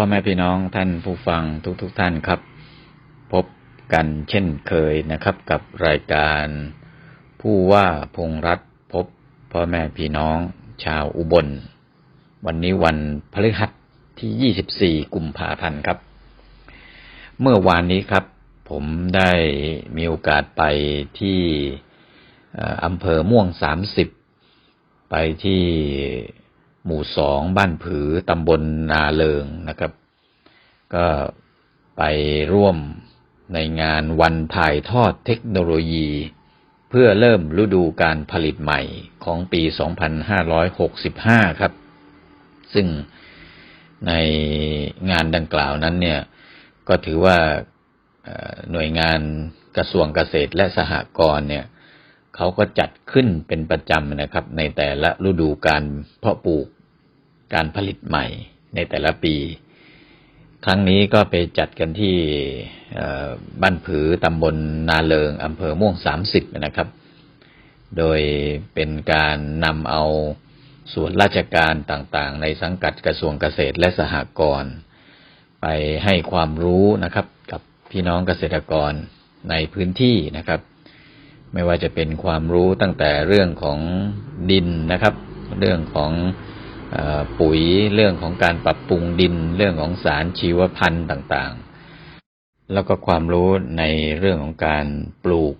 พ่อแม่พี่น้องท่านผู้ฟังทุกๆทท่านครับ พบกันเช่นเคยนะครับ กับรายการ ผู้ว่าพงษ์รัฐพบพ่อแม่พี่น้อง ชาวอุบล วันนี้วันพฤหัสที่ 24 กุมภาพันธ์ครับ เมื่อวานนี้ครับ ผมได้มีโอกาสไปที่เอ่ออำเภอม่วง 30 ไปที่ หมู่สองบ้านผือตำบลนาเลิงนะครับ ก็ไปร่วมในงานวันถ่ายทอดเทคโนโลยี เพื่อเริ่มฤดูการผลิตใหม่ของปี 2565 ครับ ซึ่งในงานดังกล่าวนั้นเนี่ย ก็ถือว่าหน่วยงานกระทรวงเกษตรและสหกรณ์เนี่ยเขาก็จัดขึ้นเป็นประจำนะครับ ในแต่ละฤดูการเพาะปลูก การผลิตใหม่ในแต่ละปี ครั้งนี้ก็ไปจัดกันที่บ้านผือตำบลนาเลิงอำเภอม่วงสามสิบนะครับ โดยเป็นการนำเอาส่วนราชการต่างๆ ในสังกัดกระทรวงเกษตรและสหกรณ์ไปให้ความรู้นะครับ กับพี่น้องเกษตรกรในพื้นที่นะครับ ไม่ว่าจะเป็นความรู้ตั้งแต่เรื่องของดินนะครับ เรื่องของ ปุ๋ยเรื่องของการปรับปรุงดินเรื่องของสารชีวพันธุ์ต่างๆ แล้วก็ความรู้ในเรื่องของการปลูก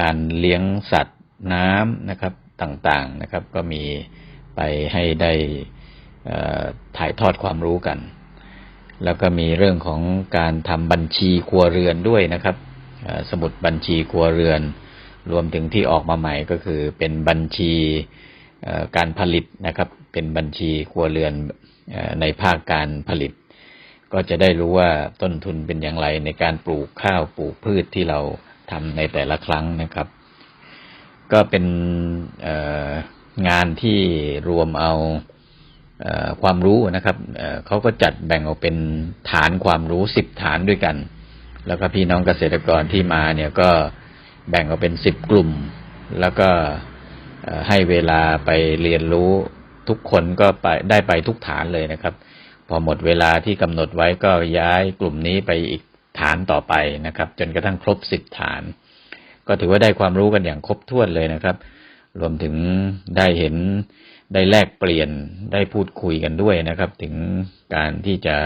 การเลี้ยงสัตว์น้ำนะครับต่างๆนะครับ ก็มีไปให้ได้ถ่ายทอดความรู้กัน แล้วก็มีเรื่องของการทำบัญชีครัวเรือนด้วยนะครับสมุดบัญชีครัวเรือน รวมถึงที่ออกมาใหม่ก็คือเป็นบัญชี การผลิตนะครับ เป็นบัญชีครัวเรือนในภาคการผลิต ก็จะได้รู้ว่าต้นทุนเป็นอย่างไรในการปลูกข้าวปลูกพืชที่เราทำในแต่ละครั้งนะครับ ก็เป็นงานที่รวมเอาความรู้นะครับเขาก็จัดแบ่งออกเป็นฐานความรู้สิบฐานด้วยกัน แล้วก็พี่น้องเกษตรกรที่มาเนี่ยก็แบ่งออกเป็นสิบกลุ่ม แล้วก็ ให้เวลาไปเรียนรู้ทุกคนก็ไปได้ไปทุกฐานเลยนะครับ พอหมดเวลาที่กำหนดไว้ก็ย้ายกลุ่มนี้ไปอีกฐานต่อไปนะครับ จนกระทั่งครบสิบฐาน ก็ถือว่าได้ความรู้กันอย่างครบถ้วนเลยนะครับ รวมถึงได้เห็นได้แลกเปลี่ยนได้พูดคุยกันด้วยนะครับ ถึงการที่จะ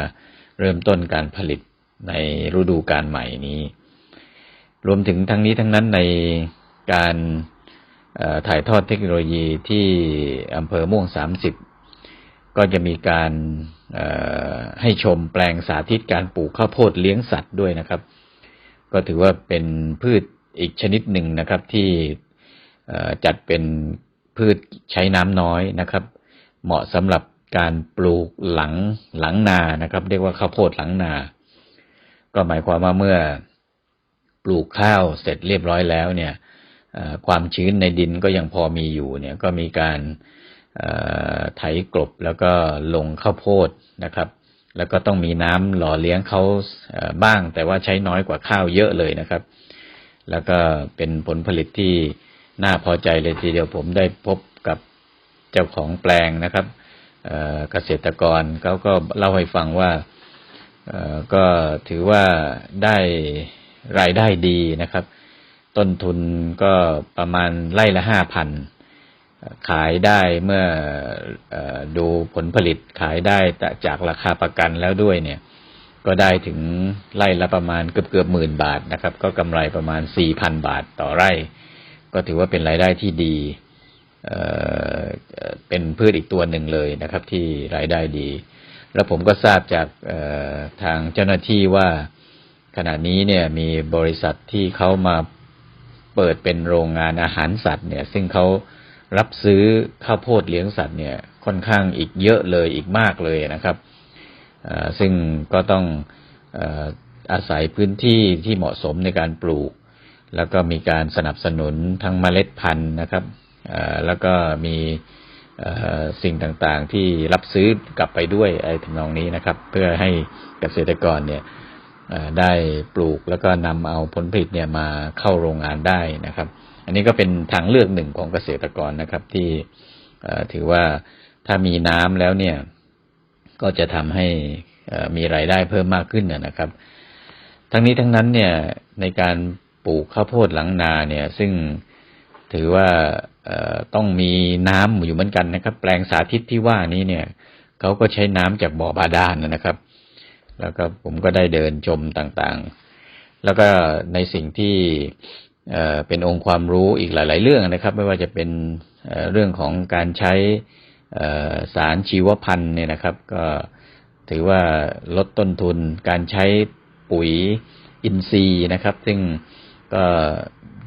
เริ่มต้นการผลิตในฤดูการใหม่นี้ รวมถึงทั้งนี้ทั้งนั้นในการ ถ่ายทอดเทคโนโลยีที่อำเภอม่วงสามสิบก็จะมีการให้ชมแปลงสาธิตการปลูกข้าวโพดเลี้ยงสัตว์ด้วยนะครับ ก็ถือว่าเป็นพืชอีกชนิดหนึ่งนะครับที่จัดเป็นพืชใช้น้ำน้อยนะครับ เหมาะสำหรับการปลูกหลังหลังนานะครับ เรียกว่าข้าวโพดหลังนา ก็หมายความว่าเมื่อปลูกข้าวเสร็จเรียบร้อยแล้วเนี่ย ความชื้นในดินก็ยังพอมีอยู่เนี่ยก็มีการไถกลบแล้วก็ลงข้าวโพดนะครับ แล้วก็ต้องมีน้ำหล่อเลี้ยงเขาบ้าง แต่ว่าใช้น้อยกว่าข้าวเยอะเลยนะครับ แล้วก็เป็นผลผลิตที่น่าพอใจเลยทีเดียวผมได้พบกับเจ้าของแปลงนะครับเกษตรกรเขาก็เล่าให้ฟังว่าก็ถือว่าได้รายได้ดีนะครับ ต้นทุนก็ประมาณไร่ละห้าพันขายได้เมื่ออดูผลผลิตขายได้จากราคาประกันแล้วด้วยเนี่ย ก็ได้ถึงไร่ละประมาณเกือบเกือบหมื่นบาทนะครับ ก็กำไรประมาณสี่พันบาทต่อไร่ ก็ถือว่าเป็นรายได้ที่ดีเป็นพืชอีกตัวหนึ่งเลยนะครับ ที่รายได้ดี แล้วผมก็ทราบจากทางเจ้าหน้าที่ว่าขณะนี้เนี่ยมีบริษัทที่เขามา เปิดเป็นโรงงานอาหารสัตว์เนี่ย ซึ่งเขารับซื้อข้าวโพดเลี้ยงสัตว์เนี่ย ค่อนข้างอีกเยอะเลยอีกมากเลยนะครับซึ่งก็ต้องอาศัยพื้นที่ที่เหมาะสมในการปลูก แล้วก็มีการสนับสนุนทั้งเมล็ดพันธุ์นะครับแล้วก็มีสิ่งต่างๆที่รับซื้อกลับไปด้วยไอ้ทำนองนี้นะครับ เพื่อให้เกษตรกรเนี่ย ได้ปลูกแล้วก็นำเอาผลผลิตเนี่ยมาเข้าโรงงานได้นะครับ อันนี้ก็เป็นทางเลือกหนึ่งของเกษตรกรนะครับ ที่ถือว่าถ้ามีน้ำแล้วเนี่ย ก็จะทำให้มีรายได้เพิ่มมากขึ้นนะครับ ทั้งนี้ทั้งนั้นเนี่ยในการปลูกข้าวโพดหลังนาเนี่ย ซึ่งถือว่าต้องมีน้ำอยู่เหมือนกันนะครับ แปลงสาธิตที่ว่านี้เนี่ยเขาก็ใช้น้ำจากบ่อบาดาลนะครับ แล้วก็ผมก็ได้เดินชมต่างๆ แล้วก็ในสิ่งที่เป็นองค์ความรู้อีกหลาย ๆ เรื่องนะครับ ไม่ว่าจะเป็นเรื่องของการใช้สารชีวพันธุ์เนี่ยนะครับ ก็ถือว่าลดต้นทุนการใช้ปุ๋ยอินทรีย์นะครับ ซึ่งก็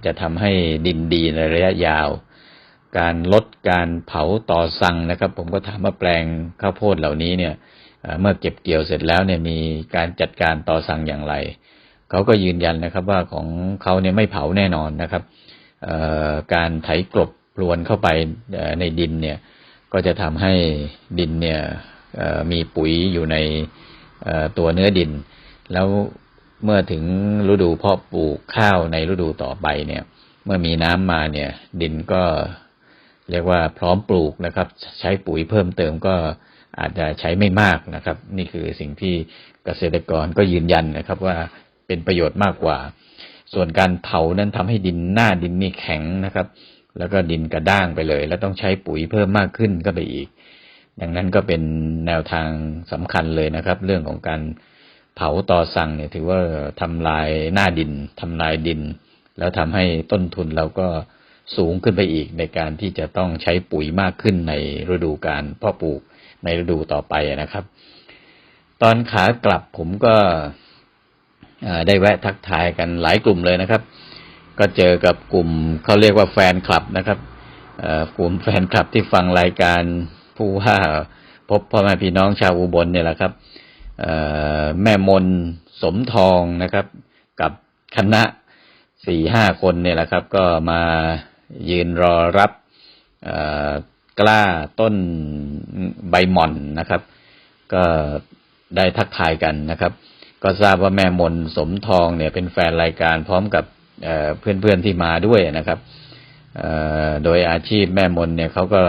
จะทำให้ดินดีในระยะยาว การลดการเผาต่อสั่งนะครับ ผมก็ถามว่าแปลงข้าวโพดเหล่านี้เนี่ย เมื่อเก็บเกี่ยวเสร็จแล้วเนี่ยมีการจัดการต่อสั่งอย่างไร เขาก็ยืนยันนะครับว่าของเขาเนี่ยไม่เผาแน่นอนนะครับการไถกลบพรวนเข้าไปในดินเนี่ยก็จะทำให้ดินเนี่ยมีปุ๋ยอยู่ในตัวเนื้อดิน แล้วเมื่อถึงฤดูเพาะปลูกข้าวในฤดูต่อไปเนี่ย เมื่อมีน้ำมาเนี่ย ดินก็เรียกว่าพร้อมปลูกนะครับ ใช้ปุ๋ยเพิ่มเติมก็ อาจจะใช้ไม่มากนะครับ นี่คือสิ่งที่เกษตรกรก็ยืนยันนะครับว่าเป็นประโยชน์มากกว่า ส่วนการเผานั้นทำให้ดินหน้าดินนี่แข็งนะครับ แล้วก็ดินกระด้างไปเลย แล้วต้องใช้ปุ๋ยเพิ่มมากขึ้นก็ไปอีก ดังนั้นก็เป็นแนวทางสำคัญเลยนะครับ เรื่องของการเผาต่อสั่งเนี่ยถือว่าทำลายหน้าดินทำลายดิน แล้วทำให้ต้นทุนเราก็สูงขึ้นไปอีกในการที่จะต้องใช้ปุ๋ยมากขึ้นในฤดูการเพาะปลูก ในฤดูต่อไปนะครับ ตอนขากลับผมก็ได้แวะทักทายกันหลายกลุ่มเลยนะครับ ก็เจอกับกลุ่มเขาเรียกว่าแฟนคลับนะครับกลุ่มแฟนคลับที่ฟังรายการผู้ว่าพบพ่อแม่พี่น้องชาวอุบลเนี่ยแหละครับแม่มนสมทองนะครับ กับคณะสี่ห้าคนเนี่ยแหละครับ ก็มายืนรอรับ กล้าต้นใบหม่อนนะครับ ก็ได้ทักทายกันนะครับ ก็ทราบว่าแม่มนสมทองเนี่ยเป็นแฟนรายการพร้อมกับเเพื่อนๆที่มาด้วยนะครับโดยอาชีพแม่มนเนี่ยเขาก็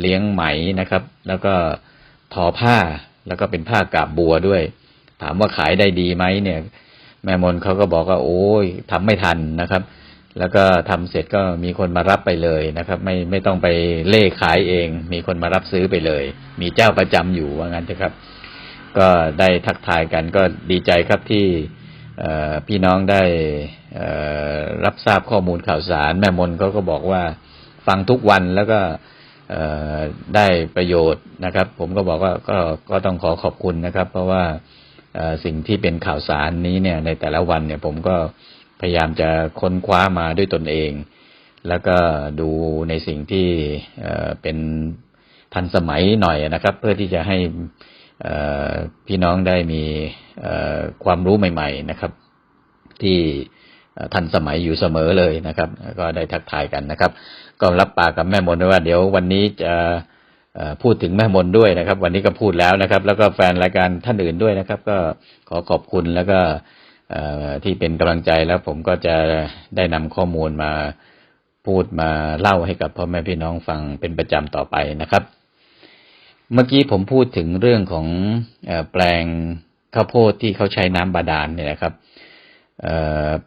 เลี้ยงไหมนะครับ แล้วก็ทอผ้าแล้วก็เป็นผ้ากาบบัวด้วย ถามว่าขายได้ดีไหมเนี่ย แม่มนเขาก็บอกว่าโอ้ยทำไม่ทันนะครับ แล้วก็ทำเสร็จก็มีคนมารับไปเลยนะครับ ไม่ไม่ต้องไปเล่ขายเอง มีคนมารับซื้อไปเลย มีเจ้าประจำอยู่ว่างั้นเถอะครับ ก็ได้ทักทายกันก็ดีใจครับที่พี่น้องได้รับทราบข้อมูลข่าวสาร แม่มนเขาก็บอกว่าฟังทุกวันแล้วก็ได้ประโยชน์นะครับ ผมก็บอกว่าก็ก็ต้องขอขอบคุณนะครับ เพราะว่าสิ่งที่เป็นข่าวสารนี้เนี่ยในแต่ละวันเนี่ยผมก็ พยายามจะค้นคว้ามาด้วยตนเอง แล้วก็ดูในสิ่งที่เป็นทันสมัยหน่อยนะครับ เพื่อที่จะให้พี่น้องได้มีความรู้ใหม่ ๆนะครับ ที่ทันสมัยอยู่เสมอเลยนะครับ ก็ได้ทักทายกันนะครับ ก็รับปากกับแม่มนไว้ว่าเดี๋ยววันนี้จะพูดถึงแม่มนด้วยนะครับ วันนี้ก็พูดแล้วนะครับ แล้วก็แฟนรายการท่านอื่นด้วยนะครับ ก็ขอขอบคุณแล้วก็ ที่เป็นกำลังใจแล้วผมก็จะได้นำข้อมูลมาพูดมาเล่าให้กับพ่อแม่พี่น้องฟังเป็นประจำต่อไปนะครับ เมื่อกี้ผมพูดถึงเรื่องของอแปลงข้าวโพดที่เขาใช้น้ำบาดาลเนี่ยนะครับ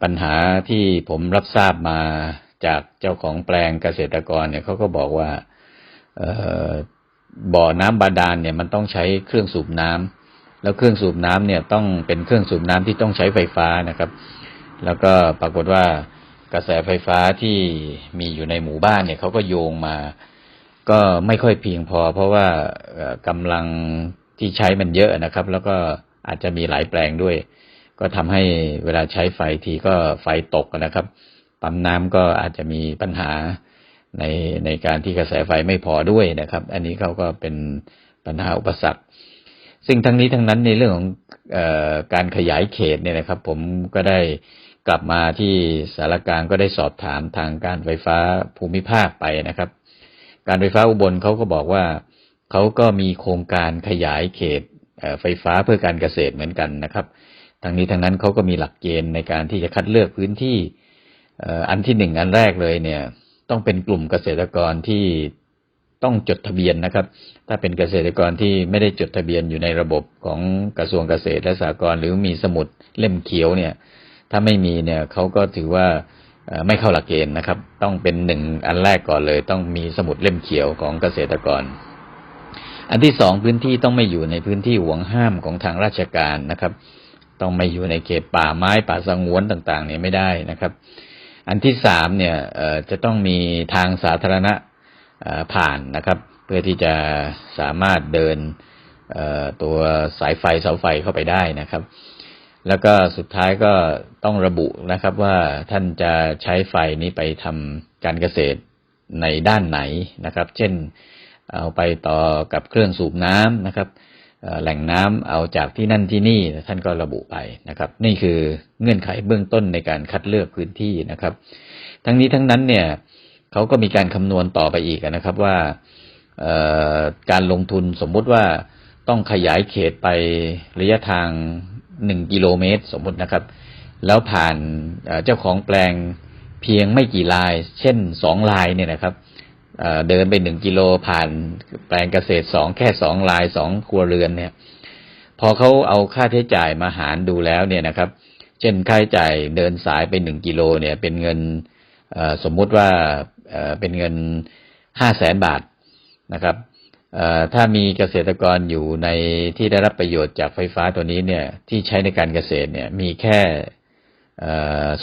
ปัญหาที่ผมรับทราบมาจากเจ้าของแปลงเกษตรกรเนี่ยเขาก็บอกว่าบ่อน้ำบาดาลเนี่ยมันต้องใช้เครื่องสูบน้ำ แล้วเครื่องสูบน้ำเนี่ยต้องเป็นเครื่องสูบน้ำที่ต้องใช้ไฟฟ้านะครับ แล้วก็ปรากฏว่ากระแสไฟฟ้าที่มีอยู่ในหมู่บ้านเนี่ยเขาก็โยงมา ก็ไม่ค่อยเพียงพอ เพราะว่าเอ่อกำลังที่ใช้มันเยอะนะครับ แล้วก็อาจจะมีหลายแปลงด้วย ก็ทำให้เวลาใช้ไฟทีก็ไฟตกนะครับปั๊มน้ำก็อาจจะมีปัญหาในในการที่กระแสไฟไม่พอด้วยนะครับ อันนี้เขาก็เป็นปัญหาอุปสรรค ซึ่งทั้งนี้ทั้งนั้นในเรื่องของออการขยายเขตเนี่ยนะครับ ผมก็ได้กลับมาที่สารกลางก็ได้สอบถามทางการไฟฟ้าภูมิภาคไปนะครับ การไฟฟ้าอุบลเขาก็บอกว่าเขาก็มีโครงการขยายเขตไฟฟ้าเพื่อการเกษตรเหมือนกันนะครับทางนี้ทางนั้นเขาก็มีหลักเกณฑ์ในการที่จะคัดเลือกพื้นที่อันที่หนึ่งอันแรกเลยเนี่ย ต้องเป็นกลุ่มเกษตรกรที่ ต้องจดทะเบียนนะครับ ถ้าเป็นเกษตรกรที่ไม่ได้จดทะเบียนอยู่ในระบบของกระทรวงเกษตรและสหกรณ์หรือมีสมุดเล่มเขียวเนี่ย ถ้าไม่มีเนี่ยเขาก็ถือว่าไม่เข้าหลักเกณฑ์นะครับ ต้องเป็นหนึ่งอันแรกก่อนเลย ต้องมีสมุดเล่มเขียวของเกษตรกร อันที่สองพื้นที่ต้องไม่อยู่ในพื้นที่ห่วงห้ามของทางราชการนะครับ ต้องไม่อยู่ในเขตป่าไม้ป่าสงวนต่างๆ เนี่ยไม่ได้นะครับ อันที่สามเนี่ยจะต้องมีทางสาธารณะ ผ่านนะครับ เพื่อที่จะสามารถเดินตัวสายไฟเสาไฟเข้าไปได้นะครับ แล้วก็สุดท้ายก็ต้องระบุนะครับว่าท่านจะใช้ไฟนี้ไปทำการเกษตรในด้านไหนนะครับ เช่นเอาไปต่อกับเครื่องสูบน้ำนะครับแหล่งน้ำเอาจากที่นั่นที่นี่ท่านก็ระบุไปนะครับ นี่คือเงื่อนไขเบื้องต้นในการคัดเลือกพื้นที่นะครับ ทั้งนี้ทั้งนั้นเนี่ย เขาก็มีการคำนวณต่อไปอีกนะครับว่าการลงทุนสมมุติว่าต้องขยายเขตไประยะทางหนึ่งกิโลเมตร สมมุตินะครับ แล้วผ่านเจ้าของแปลงเพียงไม่กี่ลาย เช่นสองลายเนี่ยนะครับเดินไปหนึ่งกิโลผ่านแปลงเกษตรสองแค่สองลายสองครัวเรือนเนี่ย พอเขาเอาค่าใช้จ่ายมาหารดูแล้วเนี่ยนะครับ เช่นค่าใช้จ่ายเดินสายไปหนึ่งกิโลเนี่ย เป็นเงินสมมุติว่า เป็นเงินห้าแสนบาทนะครับถ้ามีเกษตรกรอยู่ในที่ได้รับประโยชน์จากไฟฟ้าตัวนี้เนี่ยที่ใช้ในการเกษตรเนี่ยมีแค่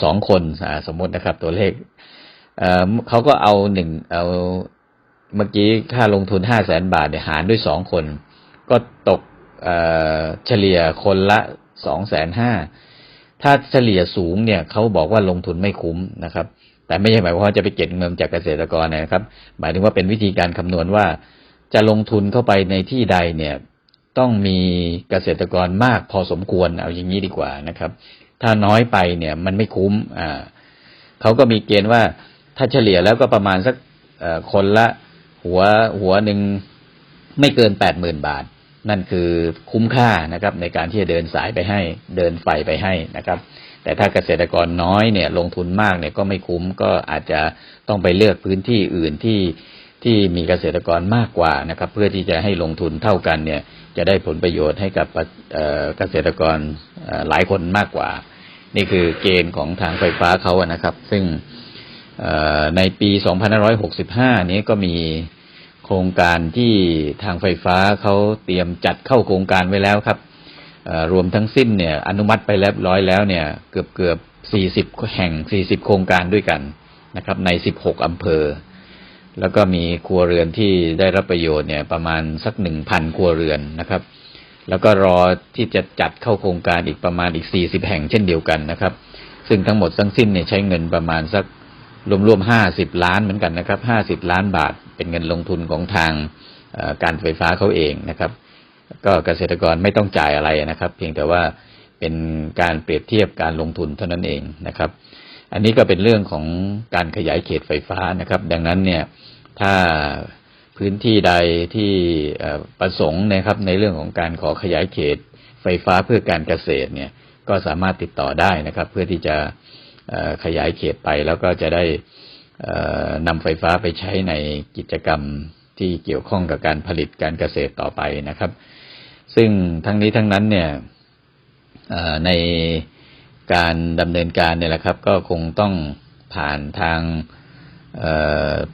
สองคนสมมตินะครับ ตัวเลขเเขาก็เอาหนึ่งเอาเมื่อกี้ค่าลงทุนห้าแสนบาทเนี่ยหารด้วยสองคน ก็ตกเอ่อเฉลี่ยคนละสองแสนห้าถ้าเฉลี่ยสูงเนี่ยเขาบอกว่าลงทุนไม่คุ้มนะครับ แต่ไม่ใช่หมายว่าจะไปเก็บเงินจากเกษตรกรนะครับ หมายถึงว่าเป็นวิธีการคำนวณว่า จะลงทุนเข้าไปในที่ใดเนี่ยต้องมีเกษตรกรมากพอสมควรเอาอย่างนี้ดีกว่านะครับ ถ้าน้อยไปเนี่ยมันไม่คุ้มอ่าเขาก็มีเกณฑ์ว่าถ้าเฉลี่ยแล้วก็ประมาณสักคนละหัวหัวหนึ่งไม่เกินแปดหมื่นบาท นั่นคือคุ้มค่านะครับ ในการที่จะเดินสายไปให้เดินไฟไปให้นะครับ แต่ถ้าเกษตรกรน้อยเนี่ยลงทุนมากเนี่ยก็ไม่คุ้มก็อาจจะต้องไปเลือกพื้นที่อื่นที่ที่มีเกษตรกรมากกว่านะครับ เพื่อที่จะให้ลงทุนเท่ากันเนี่ยจะได้ผลประโยชน์ให้กับเกษตรกรหลายคนมากกว่า นี่คือเกณฑ์ของทางไฟฟ้าเขาอะนะครับ ซึ่งในปี 2565 นี้ก็มีโครงการที่ทางไฟฟ้าเขาเตรียมจัดเข้าโครงการไว้แล้วครับ รวมทั้งสิ้นเนี่ยอนุมัติไปเรียบร้อยแล้วเนี่ยเกือบเกือบ40แห่ง40โครงการด้วยกันนะครับ ใน16อำเภอ แล้วก็มีครัวเรือนที่ได้รับประโยชน์เนี่ยประมาณสัก1,000ครัวเรือนนะครับ แล้วก็รอที่จะจัดเข้าโครงการอีกประมาณอีก40แห่งเช่นเดียวกันนะครับ ซึ่งทั้งหมดทั้งสิ้นเนี่ยใช้เงินประมาณสักรวมๆ50ล้านเหมือนกันนะครับ50ล้านบาทเป็นเงินลงทุนของทางการไฟฟ้าเขาเองนะครับ ก็เกษตรกรไม่ต้องจ่ายอะไรนะครับ เพียงแต่ว่าเป็นการเปรียบเทียบการลงทุนเท่านั้นเองนะครับ อันนี้ก็เป็นเรื่องของการขยายเขตไฟฟ้านะครับ ดังนั้นเนี่ยถ้าพื้นที่ใดที่ประสงค์นะครับในเรื่องของการขอขยายเขตไฟฟ้าเพื่อการเกษตรเนี่ยก็สามารถติดต่อได้นะครับ เพื่อที่จะขยายเขตไปแล้วก็จะได้นำไฟฟ้าไปใช้ในกิจกรรมที่เกี่ยวข้องกับการผลิตการเกษตรต่อไปนะครับ ซึ่งทั้งนี้ทั้งนั้นเนี่ยในการดำเนินการเนี่ยแหละครับ ก็คงต้องผ่านทาง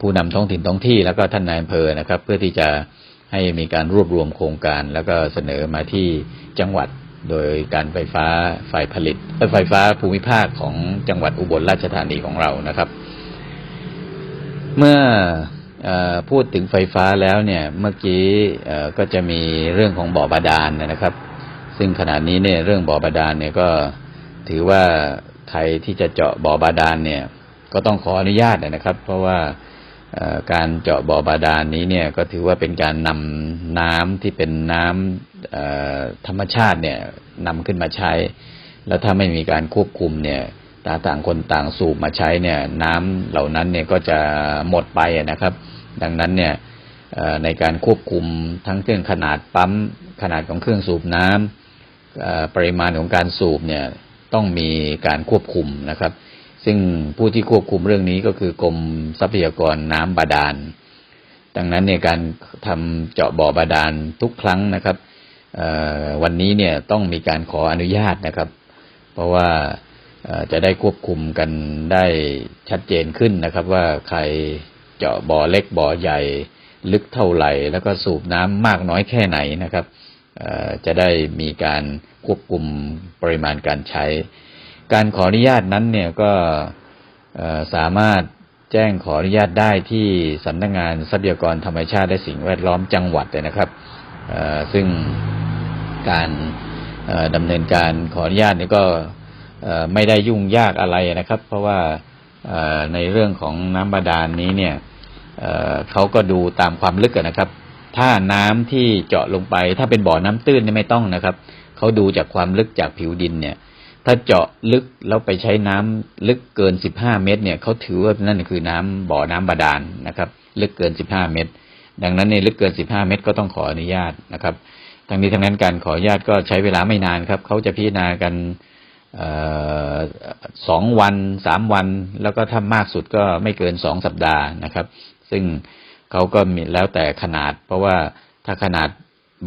ผู้นำท้องถิ่นท้องที่แล้วก็ท่านนายอำเภอนะครับ เพื่อที่จะให้มีการรวบรวมโครงการ แล้วก็เสนอมาที่จังหวัดโดยการไฟฟ้าฝ่ายผลิตไฟฟ้าภูมิภาคของจังหวัดอุบลราชธานีของเรานะครับ เมื่อ พูดถึงไฟฟ้าแล้วเนี่ยเมื่อกี้ก็จะมีเรื่องของบ่อบาดาลนะครับ ซึ่งขณะนี้เนี่ยเรื่องบ่อบาดาลเนี่ยก็ถือว่าใครที่จะเจาะบ่อบาดาลเนี่ยก็ต้องขออนุญาตนะครับ เพราะว่าการเจาะบ่อบาดาลนี้เนี่ยก็ถือว่าเป็นการนำน้ำที่เป็นน้ำเอ่อธรรมชาติเนี่ยนำขึ้นมาใช้ แล้วถ้าไม่มีการควบคุมเนี่ยต่างต่างคนต่างสูบมาใช้เนี่ย น้ำเหล่านั้นเนี่ยก็จะหมดไปนะครับ ดังนั้นเนี่ยในการควบคุมทั้งเรื่องขนาดปั๊มขนาดของเครื่องสูบน้ำเอ่อปริมาณของการสูบเนี่ยต้องมีการควบคุมนะครับ ซึ่งผู้ที่ควบคุมเรื่องนี้ก็คือกรมทรัพยากรน้ำบาดาล ดังนั้นในการทำเจาะบ่อบาดาลทุกครั้งนะครับวันนี้เนี่ยต้องมีการขออนุญาตนะครับ เพราะว่าจะได้ควบคุมกันได้ชัดเจนขึ้นนะครับว่าใคร เจาะบ่อเล็กบ่อใหญ่ลึกเท่าไหร่ แล้วก็สูบน้ำมากน้อยแค่ไหนนะครับจะได้มีการควบคุมปริมาณการใช้ การขออนุญาตนั้นเนี่ยก็สามารถแจ้งขออนุญาตได้ที่สำนักงานทรัพยากรธรรมชาติและสิ่งแวดล้อมจังหวัดเลยนะครับซึ่งการดำเนินการขออนุญาตนี่ก็ไม่ได้ยุ่งยากอะไรนะครับ เพราะว่า ในเรื่องของน้ำบาดาลนี้เนี่ยเเขาก็ดูตามความลึกอะนะครับ ถ้าน้ำที่เจาะลงไป ถ้าเป็นบ่อน้ำตื้นนี่ไม่ต้องนะครับเขาดูจากความลึกจากผิวดินเนี่ย ถ้าเจาะลึกแล้วไปใช้น้ำลึกเกิน15เมตร เนี่ยเขาถือว่านั่นคือน้ำบ่อน้ำบาดาลนะครับ ลึกเกิน15เมตร ดังนั้นในลึกเกิน15เมตรก็ต้องขออนุญาตนะครับทั้งนี้ทั้งนั้นการขออนุญาตก็ใช้เวลาไม่นานครับเขาจะพิจารณากัน สองวันสามวัน แล้วก็ถ้ามากสุดก็ไม่เกินสองสัปดาห์นะครับ ซึ่งเขาก็มีแล้วแต่ขนาด เพราะว่าถ้าขนาด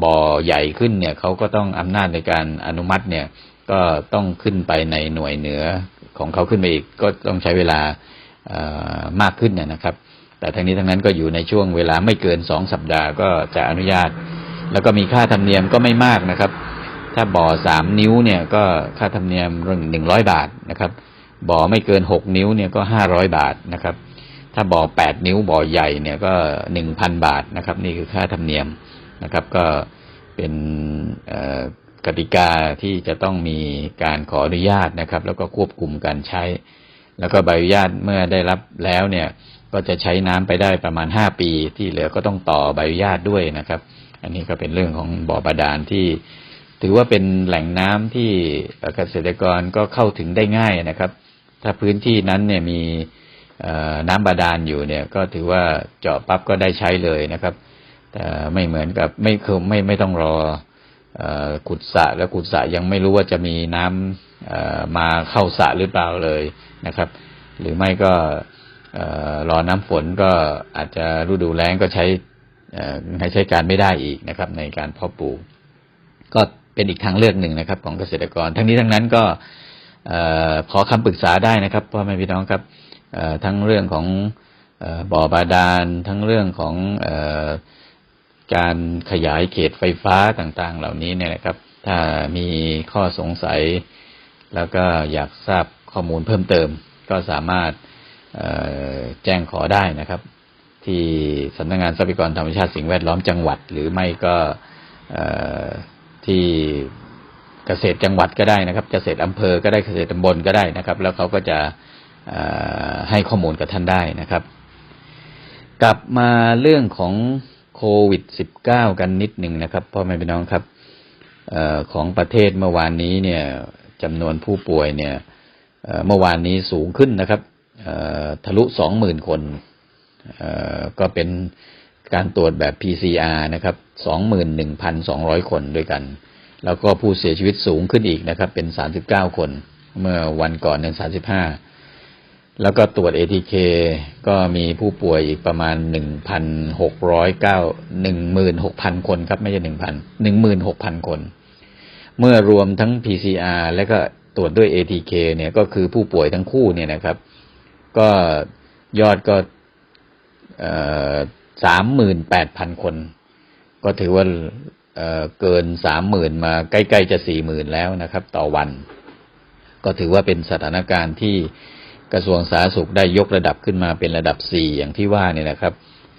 บ่อใหญ่ขึ้นเนี่ยเขาก็ต้องอำนาจในการอนุมัติเนี่ยก็ต้องขึ้นไปในหน่วยเหนือของเขาขึ้นไปอีกก็ต้องใช้เวลามากขึ้นเนี่ยนะครับ แต่ทั้งนี้ทั้งนั้นก็อยู่ในช่วงเวลาไม่เกินสองสัปดาห์ก็จะอนุญาต แล้วก็มีค่าธรรมเนียมก็ไม่มากนะครับ ถ้าบ่อสามนิ้วเนี่ยก็ค่าธรรมเนียมหนึ่งร้อยบาทนะครับบ่อไม่เกินหกนิ้วเนี่ยก็ห้าร้อยบาทนะครับ ถ้าบ่อแปดนิ้วบ่อใหญ่เนี่ยก็หนึ่งพันบาทนะครับ นี่คือค่าธรรมเนียมนะครับ ก็เป็นกติกาที่จะต้องมีการขออนุญาตนะครับ แล้วก็ควบคุมการใช้ แล้วก็ใบอนุญาตเมื่อได้รับแล้วเนี่ยก็จะใช้น้ำไปได้ประมาณห้าปีที่เหลือก็ต้องต่อใบอนุญาตด้วยนะครับ อันนี้ก็เป็นเรื่องของบ่อบาดาลที่ ถือว่าเป็นแหล่งน้ำที่เกษตรกรก็เข้าถึงได้ง่ายนะครับ ถ้าพื้นที่นั้นเนี่ยมีน้ำบาดาลอยู่เนี่ย ก็ถือว่าเจาะปั๊บก็ได้ใช้เลยนะครับ แต่ไม่เหมือนกับไม่คือไม่ไม่ต้องรอขุดสระแล้วขุดสระยังไม่รู้ว่าจะมีน้ำเอ่อมาเข้าสระหรือเปล่าเลยนะครับ หรือไม่ก็เอ่อรอน้ำฝนก็อาจจะฤดูแล้งก็ใช้ให้ใช้การไม่ได้อีกนะครับ ในการเพาะปลูกก็ เป็นอีกทางเลือกหนึ่งนะครับ ของเกษตรกร ทั้งนี้ทั้งนั้นก็ขอคำปรึกษาได้นะครับพ่อแม่พี่น้องครับทั้งเรื่องของบ่อบาดาล ทั้งเรื่องของอการขยายเขตไฟฟ้าต่างๆ เหล่านี้เนี่ยนะครับ ถ้ามีข้อสงสัย แล้วก็อยากทราบข้อมูลเพิ่มเติม ก็สามารถแจ้งขอได้นะครับ ที่สำนักงานทรัพยากรธรรมชาติสิ่งแวดล้อมจังหวัด หรือไม่ก็ ที่เกษตรจังหวัดก็ได้นะครับ เกษตรอำเภอก็ได้เกษตรตำบลก็ได้นะครับ แล้วเขาก็จะให้ข้อมูลกับท่านได้นะครับ กลับมาเรื่องของโควิด -19 กันนิดหนึ่งนะครับพ่อแม่พี่น้องครับออของประเทศเมื่อวานนี้เนี่ยจำนวนผู้ป่วยเนี่ยเมื่อวานนี้สูงขึ้นนะครับทะลุสองหมื่นคนก็เป็น การตรวจแบบ PCR นะครับสองหมื่นหนึ่งพันสองร้อยคนด้วยกัน แล้วก็ผู้เสียชีวิตสูงขึ้นอีกนะครับ เป็นสามสิบเก้าคน เมื่อวันก่อนเนี่ยสามสิบห้าแล้วก็ตรวจ ATK ก็มีผู้ป่วยอีกประมาณ 1,609 16,000 คนครับ ไม่ใช่ 1,000 16,000 คน เมื่อรวมทั้ง PCR และก็ตรวจด้วย ATK เนี่ยก็คือผู้ป่วยทั้งคู่เนี่ยนะครับ ก็ยอดก็ สามหมื่นแปดพันคน ก็ถือว่าเเกินสามหมื่นมาใกล้ๆจะสี่หมื่นแล้วนะครับ ต่อวัน ก็ถือว่าเป็นสถานการณ์ที่กระทรวงสาธารณสุขได้ยกระดับขึ้นมาเป็นระดับสี่อย่างที่ว่าเนี่ยนะครับ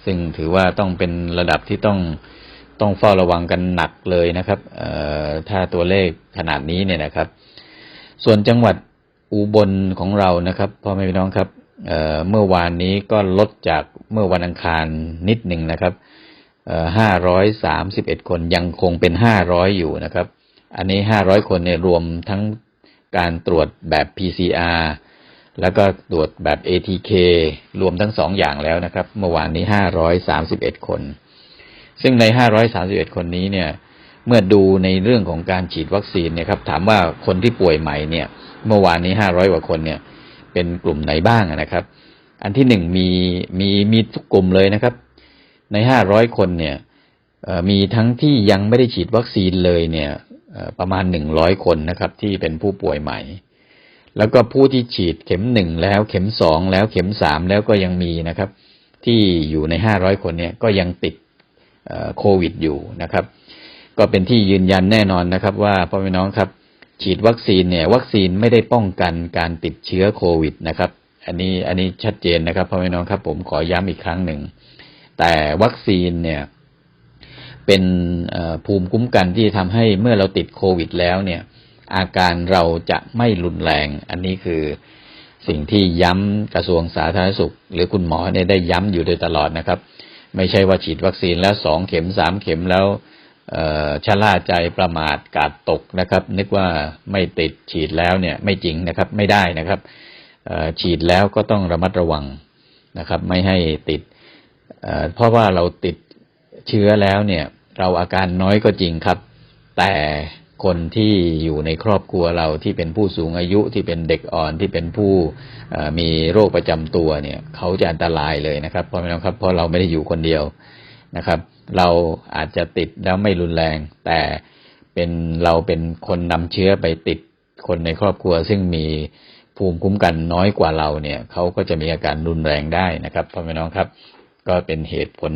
ซึ่งถือว่าต้องเป็นระดับที่ต้องต้องเฝ้าระวังกันหนักเลยนะครับถ้าตัวเลขขนาดนี้เนี่ยนะครับ ส่วนจังหวัดอุบลของเรานะครับพ่อแม่พี่น้องครับ เมื่อวานนี้ก็ลดจากเมื่อวันอังคารนิดหนึ่งนะครับห้าร้อยสามสิบเอ็ดคนยังคงเป็นห้าร้อยอยู่นะครับ อันนี้ห้าร้อยคนเนี่ยรวมทั้งการตรวจแบบ PCR แล้วก็ตรวจแบบ ATK รวมทั้งสองอย่างแล้วนะครับ เมื่อวานนี้ห้าร้อยสามสิบเอ็ดคน ซึ่งในห้าร้อยสามสิบเอ็ดคนนี้เนี่ย เมื่อดูในเรื่องของการฉีดวัคซีนเนี่ยครับ ถามว่าคนที่ป่วยใหม่เนี่ย เมื่อวานนี้ห้าร้อยกว่าคนเนี่ย เป็นกลุ่มไหนบ้างนะครับ อันที่หนึ่งมีมีมีทุกกลุ่มเลยนะครับ ในห้าร้อยคนเนี่ยมีทั้งที่ยังไม่ได้ฉีดวัคซีนเลยเนี่ยประมาณหนึ่งร้อยคนนะครับ ที่เป็นผู้ป่วยใหม่ แล้วก็ผู้ที่ฉีดเข็มหนึ่งแล้วเข็มสองแล้วเข็มสามแล้วก็ยังมีนะครับ ที่อยู่ในห้าร้อยคนเนี่ยก็ยังติดโควิดอยู่นะครับ ก็เป็นที่ยืนยันแน่นอนนะครับ ว่าพ่อแม่น้องครับ ฉีดวัคซีนเนี่ย วัคซีนไม่ได้ป้องกันการติดเชื้อโควิดนะครับ อันนี้อันนี้ชัดเจนนะครับพ่อแม่น้องครับ ผมขอย้ำอีกครั้งหนึ่ง แต่วัคซีนเนี่ย เป็นภูมิคุ้มกันที่ทำให้เมื่อเราติดโควิดแล้วเนี่ย อาการเราจะไม่รุนแรง อันนี้คือสิ่งที่ย้ำกระทรวงสาธารณสุข หรือคุณหมอเนี่ยได้ย้ำอยู่โดยตลอดนะครับ ไม่ใช่ว่าฉีดวัคซีนแล้วสองเข็มสามเข็มแล้ว ชะล่าใจประมาทกาดตกนะครับ นึกว่าไม่ติดฉีดแล้วเนี่ยไม่จริงนะครับไม่ได้นะครับฉีดแล้วก็ต้องระมัดระวังนะครับ ไม่ให้ติดเเพราะว่าเราติดเชื้อแล้วเนี่ยเราอาการน้อยก็จริงครับ แต่คนที่อยู่ในครอบครัวเราที่เป็นผู้สูงอายุที่เป็นเด็กอ่อนที่เป็นผู้มีโรคประจำตัวเนี่ย เขาจะอันตรายเลยนะครับเพราะไม่ต้องครับเพราะเราไม่ได้อยู่คนเดียวนะครับ เราอาจจะติดแล้วไม่รุนแรง แต่เป็นเราเป็นคนนำเชื้อไปติดคนในครอบครัว ซึ่งมีภูมิคุ้มกันน้อยกว่าเราเนี่ยเขาก็จะมีอาการรุนแรงได้นะครับพ่อแม่น้องครับ ก็เป็นเหตุผล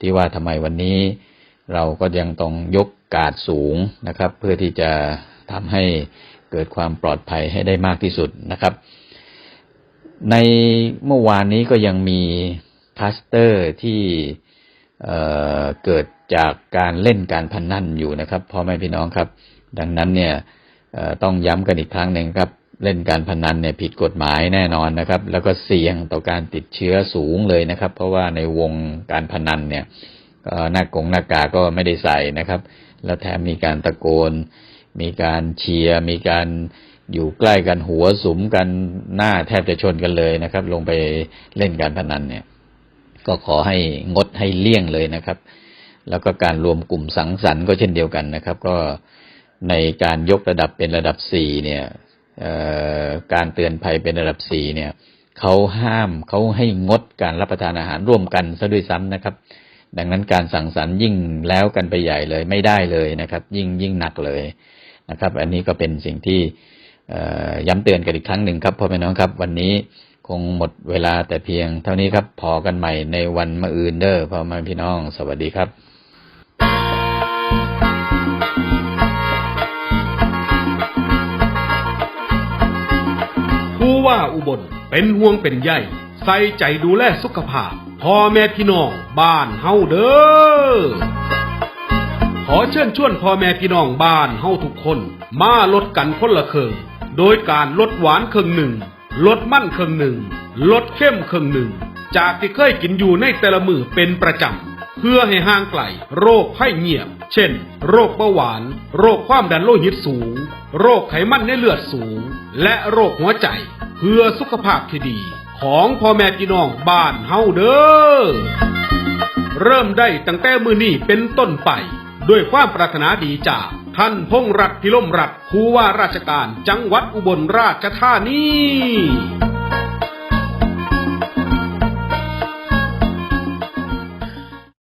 ที่ว่าทำไมวันนี้ เราก็ยังต้องยกกาดสูงนะครับ เพื่อที่จะทำให้เกิดความปลอดภัยให้ได้มากที่สุดนะครับ ในเมื่อวานนี้ก็ยังมีคลัสเตอร์ที่ เเกิดจากการเล่นการพนนันอยู่นะครับพ่อแม่พี่น้องครับ ดังนั้นเนี่ยต้องย้ำกันอีกครั้งหนึ่งครับ เล่นการพนันเนี่ยผิดกฎหมายแน่นอนนะครับ แล้วก็เสี่ยงต่อการติดเชื้อสูงเลยนะครับ เพราะว่าในวงการพนันเนี่ยหน้ากงหน้ากากก็ไม่ได้ใส่นะครับ แล้วแถมมีการตะโกน มีการเชียร์มีการอยู่ใกล้กันหัวสุมกันหน้าแทบจะชนกันเลยนะครับ ลงไปเล่นการพนันเนี่ย ก็ขอให้งดให้เลี่ยงเลยนะครับ แล้วก็การรวมกลุ่มสังสรรค์ก็เช่นเดียวกันนะครับ ก็ในการยกระดับเป็นระดับสี่เนี่ยการเตือนภัยเป็นระดับสี่เนี่ยเขาห้ามเขาให้งดการรับประทานอาหารร่วมกันซะด้วยซ้ำนะครับ ดังนั้นการสั่งสรรค์ยิ่งแล้วกันไปใหญ่เลยไม่ได้เลยนะครับ ยิ่งยิ่งหนักเลยนะครับ อันนี้ก็เป็นสิ่งที่ย้ำเตือนกันอีกครั้งหนึ่งครับพ่อแม่น้องครับ วันนี้ คงหมดเวลาแต่เพียงเท่านี้ครับ พอกันใหม่ในวันมะอืนเด้อพ่อแม่พี่น้อง สวัสดีครับผู้ว่าอุบลเป็นห่วงเป็นใยใส่ใจดูแลสุขภาพพ่อแม่พี่น้องบ้านเฮาเด้อขอเชิญชวนพ่อแม่พี่น้องบ้านเฮาทุกคน มาลดกันคนละครึ่งโดยการลดหวานครึ่งหนึ่ง ลดมั่นครึ่งหนึ่ง ลดเข้มครึ่งหนึ่ง จากที่เคยกินอยู่ในแต่ละมือเป็นประจำ เพื่อให้ห่างไกลโรคไข้เงียบ เช่น โรคเบาหวาน โรคความดันโลหิตสูง โรคไขมันในเลือดสูง และโรคหัวใจ เพื่อสุขภาพที่ดี ของพ่อแม่พี่น้องบ้านเฮาเด้อ เริ่มได้ตั้งแต่มือนี้เป็นต้นไป ด้วยความปรารถนาดีจาก ท่านพงษ์รักพิลมรักผู้ว่าราชการจังหวัดอุบลราชธานี